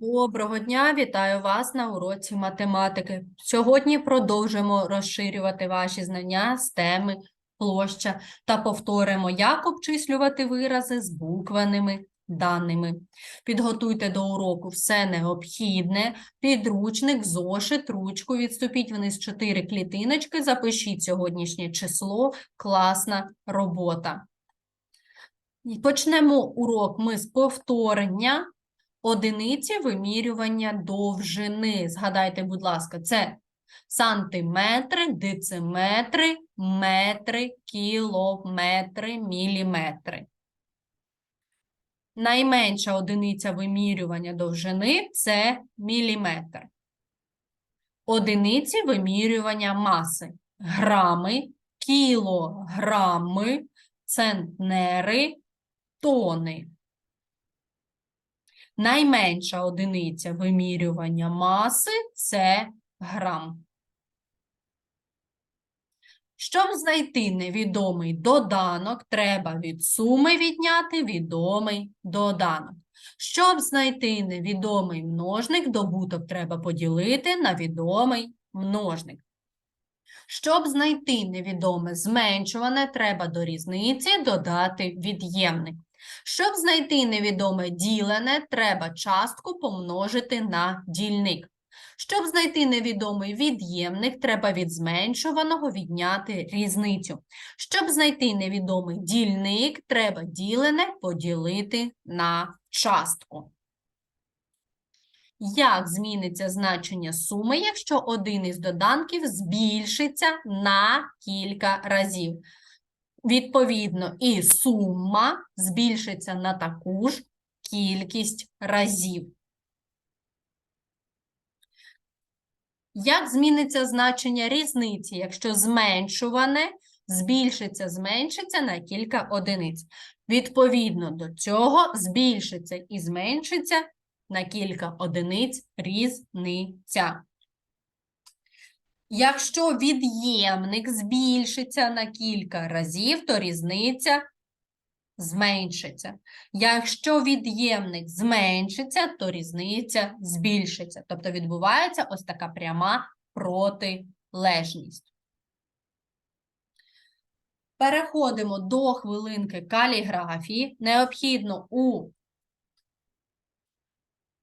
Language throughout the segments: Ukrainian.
Доброго дня, вітаю вас на уроці математики. Сьогодні продовжимо розширювати ваші знання з теми площа та повторимо, як обчислювати вирази з буквеними даними. Підготуйте до уроку все необхідне, підручник, зошит, ручку, відступіть вниз 4 клітиночки, запишіть сьогоднішнє число, класна робота. Почнемо урок ми з повторення одиниці вимірювання довжини. Згадайте, будь ласка, це сантиметри, дециметри, метри, кілометри, міліметри. Найменша одиниця вимірювання довжини це міліметр. Одиниці вимірювання маси грами, кілограми, центнери, тони. Найменша одиниця вимірювання маси це грам. Щоб знайти невідомий доданок, треба від суми відняти відомий доданок. Щоб знайти невідомий множник, добуток треба поділити на відомий множник. Щоб знайти невідоме зменшуване, треба до різниці додати від'ємник. Щоб знайти невідоме ділене, треба частку помножити на дільник. Щоб знайти невідомий від'ємник, треба від зменшуваного відняти різницю. Щоб знайти невідомий дільник, треба ділене поділити на частку. Як зміниться значення суми, якщо один із доданків збільшиться на кілька разів? Відповідно, і сума збільшиться на таку ж кількість разів. Як зміниться значення різниці, якщо зменшуване збільшиться, зменшиться на кілька одиниць? Відповідно до цього збільшиться і зменшиться на кілька одиниць різниця. Якщо від'ємник збільшиться на кілька разів, то різниця зменшиться. Якщо від'ємник зменшиться, то різниця збільшиться. Тобто відбувається ось така пряма протилежність. Переходимо до хвилинки каліграфії. Необхідно у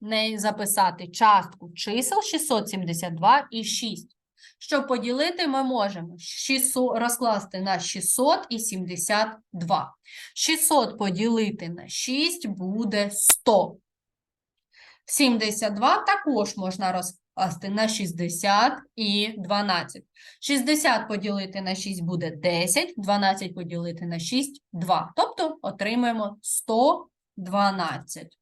неї записати частку чисел 672 і 6. Щоб поділити, ми можемо 600, розкласти на 600 і 72. 600 поділити на 6 буде 100. 72 також можна розкласти на 60 і 12. 60 поділити на 6 буде 10, 12 поділити на 6 – 2. Тобто отримаємо 112.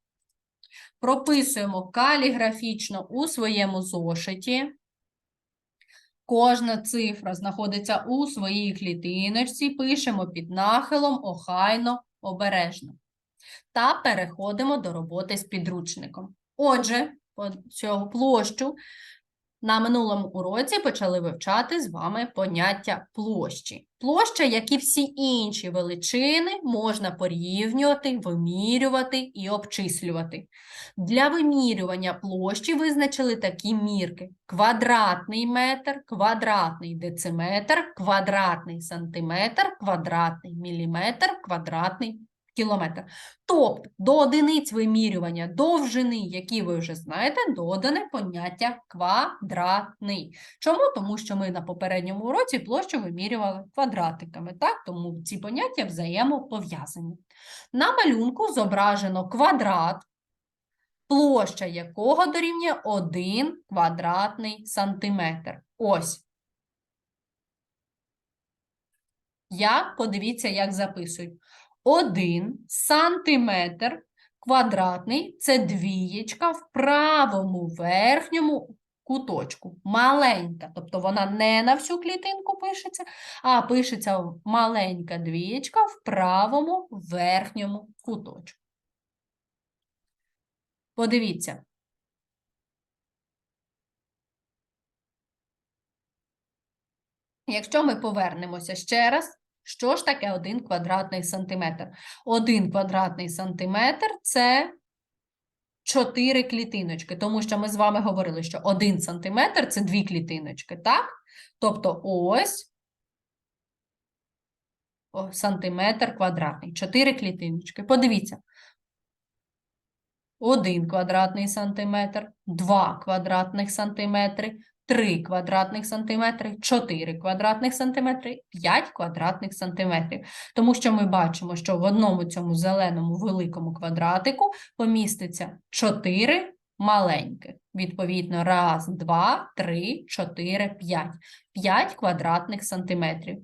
Прописуємо каліграфічно у своєму зошиті. Кожна цифра знаходиться у своїй клітиночці, пишемо під нахилом охайно, обережно. Та переходимо до роботи з підручником. Отже, цього площу на минулому уроці почали вивчати з вами поняття площі. Площа, як і всі інші величини, можна порівнювати, вимірювати і обчислювати. Для вимірювання площі визначили такі мірки: квадратний метр, квадратний дециметр, квадратний сантиметр, квадратний міліметр, квадратний кілометр. Тобто до одиниць вимірювання довжини, які ви вже знаєте, додане поняття квадратний. Чому? Тому що ми на попередньому уроці площу вимірювали квадратиками, так? тому ці поняття взаємопов'язані. На малюнку зображено квадрат, площа якого дорівнює 1 квадратний сантиметр. Ось. Як? Подивіться, як записують. 1 сантиметр квадратний це двієчка в правому верхньому куточку. Маленька, тобто вона не на всю клітинку пишеться, а пишеться маленька двієчка в правому верхньому куточку. Подивіться. Якщо ми повернемося ще раз, що ж таке 1 квадратний сантиметр? 1 квадратний сантиметр – це 4 клітиночки, тому що ми з вами говорили, що 1 см – це 2 клітиночки, так? Тобто ось о, сантиметр квадратний, 4 клітиночки. Подивіться. 1 квадратний сантиметр, 2 квадратних сантиметри, 3 квадратних сантиметри, 4 квадратних сантиметри, 5 квадратних сантиметрів. Тому що ми бачимо, що в одному цьому зеленому великому квадратику поміститься 4 маленьких. Відповідно, раз, два, три, чотири, п'ять. 5 квадратних сантиметрів.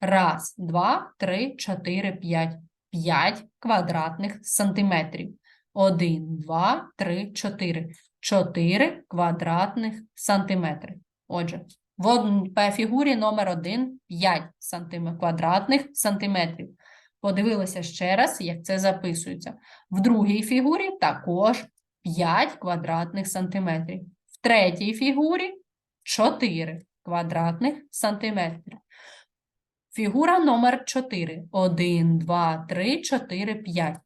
Раз, два, три, чотири, п'ять. 5 квадратних сантиметрів. 1, 2, 3, 4. 4 квадратних сантиметри. Отже, в фігурі номер 1 5 сантим... квадратних сантиметрів. Подивилися ще раз, як це записується. В другій фігурі також 5 квадратних сантиметрів. В третій фігурі 4 квадратних сантиметри. Фігура номер 4. 1, 2, 3, 4, 5.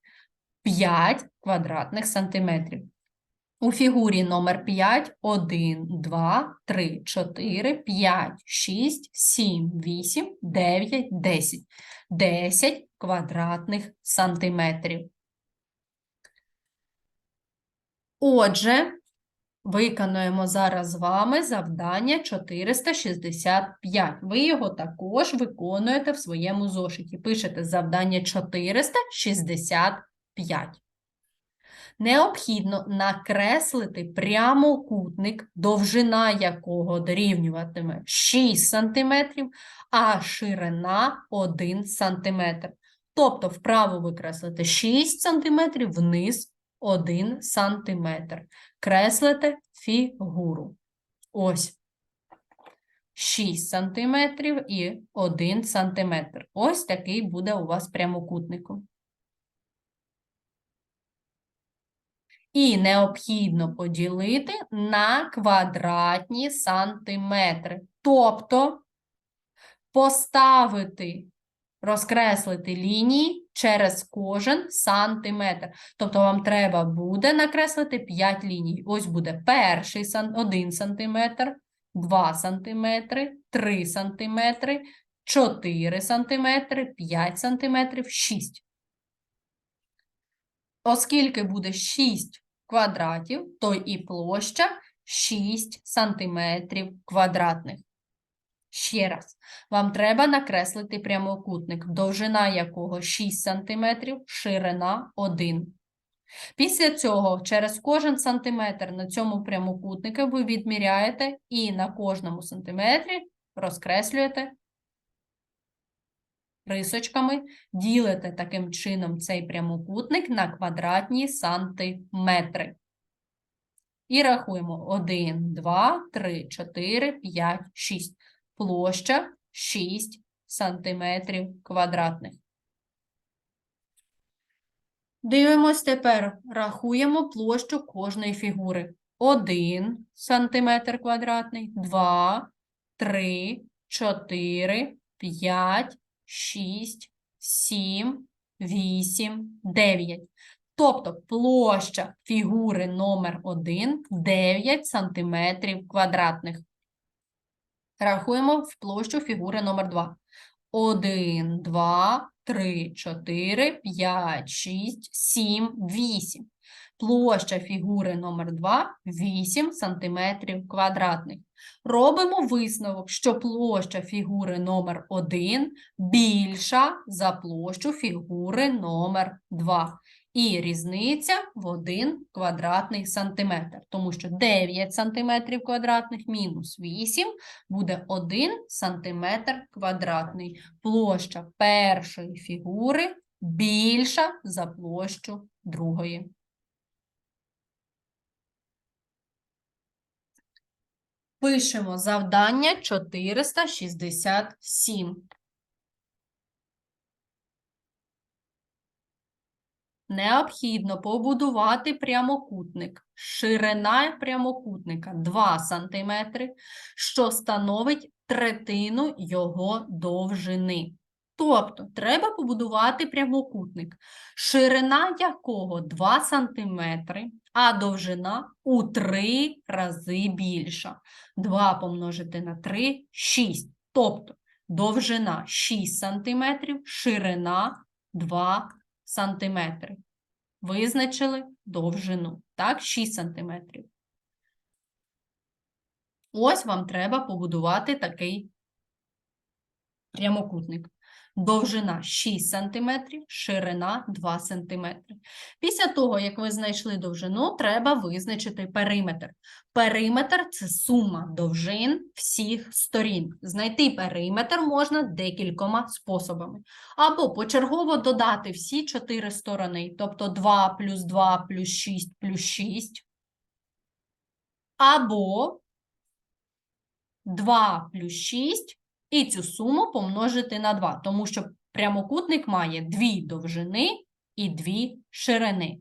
5 квадратних сантиметрів. У фігурі номер 5 1, 2, 3, 4, 5, 6, 7, 8, 9, 10. 10 квадратних сантиметрів. Отже, виконуємо зараз з вами завдання 465. Ви його також виконуєте в своєму зошиті. Пишете завдання 465. Необхідно накреслити прямокутник, довжина якого дорівнюватиме 6 см, а ширина 1 см. Тобто вправо викреслите 6 см, вниз 1 см. Креслите фігуру. Ось. 6 см і 1 см. Ось такий буде у вас прямокутником. І необхідно поділити на квадратні сантиметри. Тобто поставити, розкреслити лінії через кожен сантиметр. Тобто вам треба буде накреслити 5 ліній. Ось буде перший 1 сантиметр, 2 сантиметри, 3 сантиметри, 4 сантиметри, 5 сантиметрів, 6. Оскільки буде 6 квадратів, то і площа 6 сантиметрів квадратних. Ще раз, вам треба накреслити прямокутник, довжина якого 6 сантиметрів, ширина 1. Після цього через кожен сантиметр на цьому прямокутнику ви відміряєте і на кожному сантиметрі розкреслюєте рисочками, ділите таким чином цей прямокутник на квадратні сантиметри. І рахуємо 1, 2, 3, 4, 5, 6. Площа 6 сантиметрів квадратних. Дивимось тепер, рахуємо площу кожної фігури. 1 сантиметр квадратний, 2, 3, 4, 5, 6, 7, 8, 9. Тобто площа фігури номер 1 9 сантиметрів квадратних. Рахуємо в площу фігури номер 2. 1, 2, 3, 4, 5, 6, 7, 8. Площа фігури номер 2 8 сантиметрів квадратних. Робимо висновок, що площа фігури номер 1 більша за площу фігури номер 2. І різниця в 1 квадратний сантиметр, тому що 9 сантиметрів квадратних мінус 8 буде 1 сантиметр квадратний. Площа першої фігури більша за площу другої. Пишемо завдання 467. Необхідно побудувати прямокутник. Ширина прямокутника 2 см, що становить третину його довжини. Тобто треба побудувати прямокутник, ширина якого 2 см, а довжина у 3 рази більша. 2 помножити на 3 – 6. Тобто довжина 6 см, ширина 2 см. Визначили довжину. Так, 6 см. Ось вам треба побудувати такий прямокутник. Довжина 6 см, ширина 2 см. Після того, як ви знайшли довжину, треба визначити периметр. Периметр – це сума довжин всіх сторін. Знайти периметр можна декількома способами. Або почергово додати всі чотири сторони, тобто 2 плюс 2 плюс 6 плюс 6. Або 2 плюс 6 і цю суму помножити на 2, тому що прямокутник має дві довжини і дві ширини.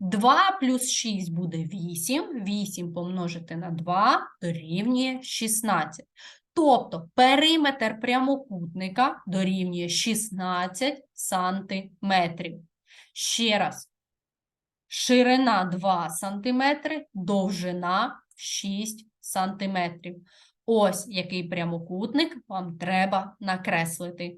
2 плюс 6 буде 8, 8 помножити на 2 дорівнює 16. Тобто периметр прямокутника дорівнює 16 сантиметрів. Ще раз. Ширина 2 см, довжина 6 сантиметрів. Ось який прямокутник вам треба накреслити.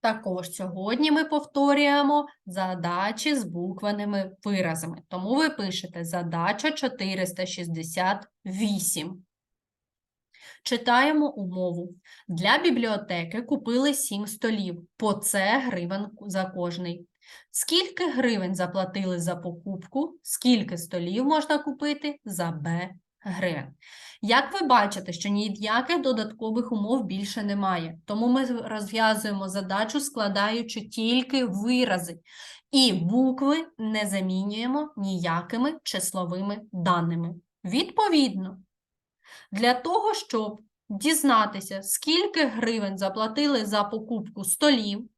Також сьогодні ми повторюємо задачі з буквеними виразами. Тому ви пишете задача 468. Читаємо умову. Для бібліотеки купили 7 столів, по С гривень за кожний. Скільки гривень заплатили за покупку, скільки столів можна купити за Б гривень. Як ви бачите, що ніяких додаткових умов більше немає, тому ми розв'язуємо задачу, складаючи тільки вирази, і букви не замінюємо ніякими числовими даними. Відповідно, для того, щоб дізнатися, скільки гривень заплатили за покупку столів,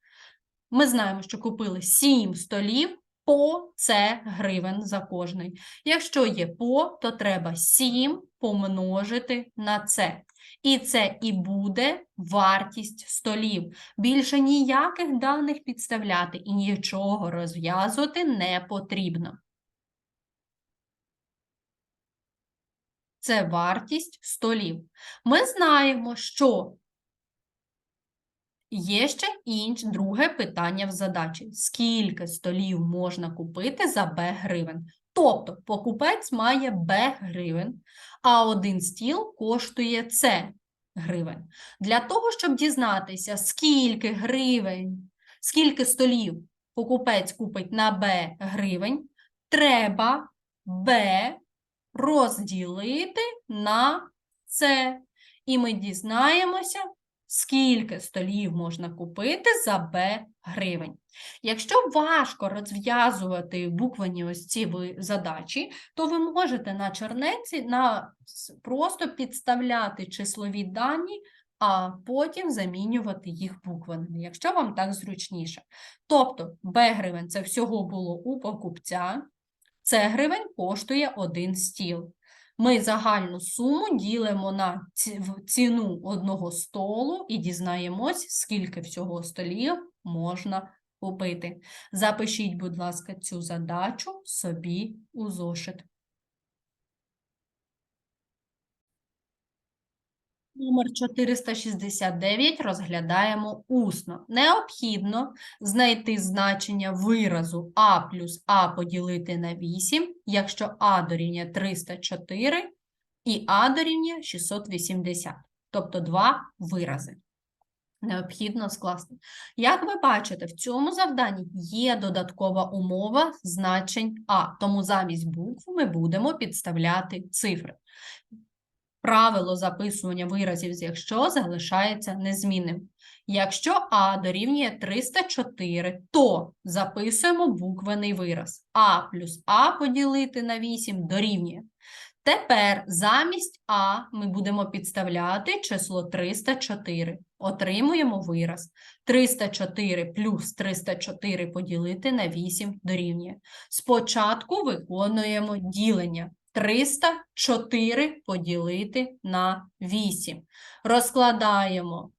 ми знаємо, що купили 7 столів, по це гривень за кожний. Якщо є по, то треба 7 помножити на це. І це і буде вартість столів. Більше ніяких даних підставляти і нічого розв'язувати не потрібно. Це вартість столів. Ми знаємо, що Є ще інше друге питання в задачі. Скільки столів можна купити за Б гривень? Тобто покупець має Б гривень, а один стіл коштує С гривень. Для того, щоб дізнатися, скільки гривень, скільки столів покупець купить на Б гривень, треба Б розділити на С. І ми дізнаємося, скільки столів можна купити за Б гривень. Якщо важко розв'язувати буквені ось ці задачі, то ви можете на чорнеці на, просто підставляти числові дані, а потім замінювати їх буквами, якщо вам так зручніше. Тобто Б гривень це всього було у покупця, С гривень коштує один стіл. Ми загальну суму ділимо на ціну одного столу і дізнаємось, скільки всього столів можна купити. Запишіть, будь ласка, цю задачу собі у зошит. Номер 469 розглядаємо усно. Необхідно знайти значення виразу а плюс а поділити на 8, якщо а дорівнює 304 і а дорівнює 680, тобто два вирази. Необхідно скласти. Як ви бачите, в цьому завданні є додаткова умова значень А, тому замість букв ми будемо підставляти цифри. Правило записування виразів з якщо залишається незмінним. Якщо А дорівнює 304, то записуємо буквений вираз. А плюс А поділити на 8 дорівнює Тепер замість А ми будемо підставляти число 304. Отримуємо вираз. 304 плюс 304 поділити на 8 дорівнює. Спочатку виконуємо ділення. 304 поділити на 8. Розкладаємо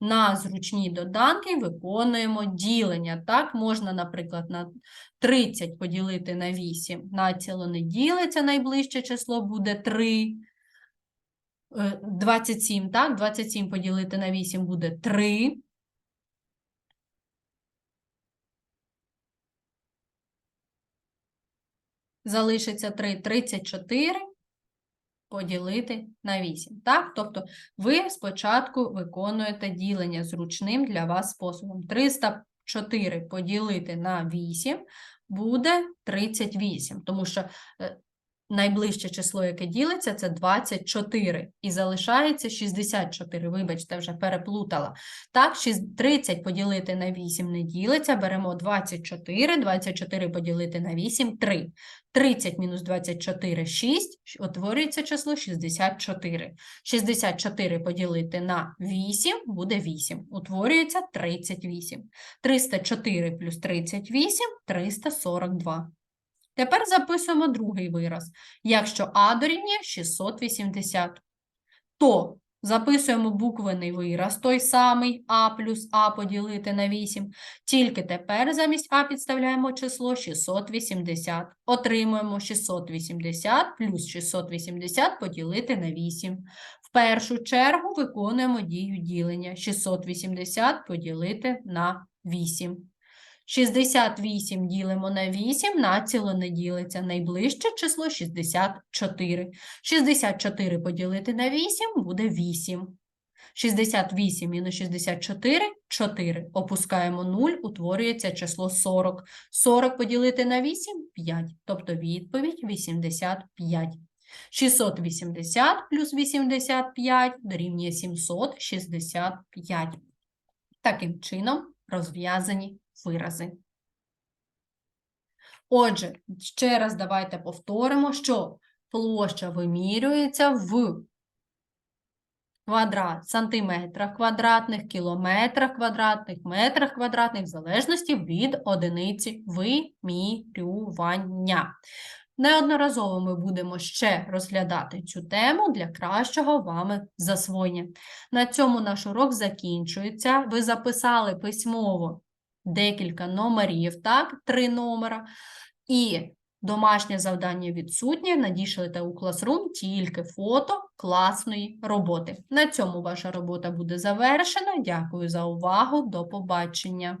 на зручні доданки і виконуємо ділення. Так, можна, наприклад, на 30 поділити на 8. Націло не ділиться, найближче число буде 3. Е, 27, так? 27 поділити на 8 буде 3. Залишиться 3, 34 поділити на 8. Так? Тобто ви спочатку виконуєте ділення зручним для вас способом. 304 поділити на 8 буде 38, тому що е, найближче число, яке ділиться, це 24. І залишається 64. Вибачте, вже переплутала. Так, 30 поділити на 8 не ділиться. Беремо 24. 24 поділити на 8 – 3. 30 мінус 24 – 6. Утворюється число 64. 64 поділити на 8 буде 8. Утворюється 38. 304 плюс 38 – 342. Тепер записуємо другий вираз. Якщо А дорівнює 680, то записуємо буквений вираз, той самий А плюс А поділити на 8. Тільки тепер замість А підставляємо число 680. Отримуємо 680 плюс 680 поділити на 8. В першу чергу виконуємо дію ділення. 680 поділити на 8. 68 ділимо на 8, націло не ділиться. Найближче число 64. 64 поділити на 8 буде 8. 68 мінус 64 – 4. Опускаємо 0, утворюється число 40. 40 поділити на 8 – 5. Тобто відповідь 85. 680 плюс 85 дорівнює 765. Таким чином розв'язані вирази. Отже, ще раз давайте повторимо, що площа вимірюється в квадрат, сантиметрах квадратних, кілометрах квадратних, метрах квадратних, в залежності від одиниці вимірювання. Неодноразово ми будемо ще розглядати цю тему для кращого вами засвоєння. На цьому наш урок закінчується. Ви записали письмово декілька номерів, так, три номера. І домашнє завдання відсутнє. Надішлите у Classroom тільки фото класної роботи. На цьому ваша робота буде завершена. Дякую за увагу. До побачення.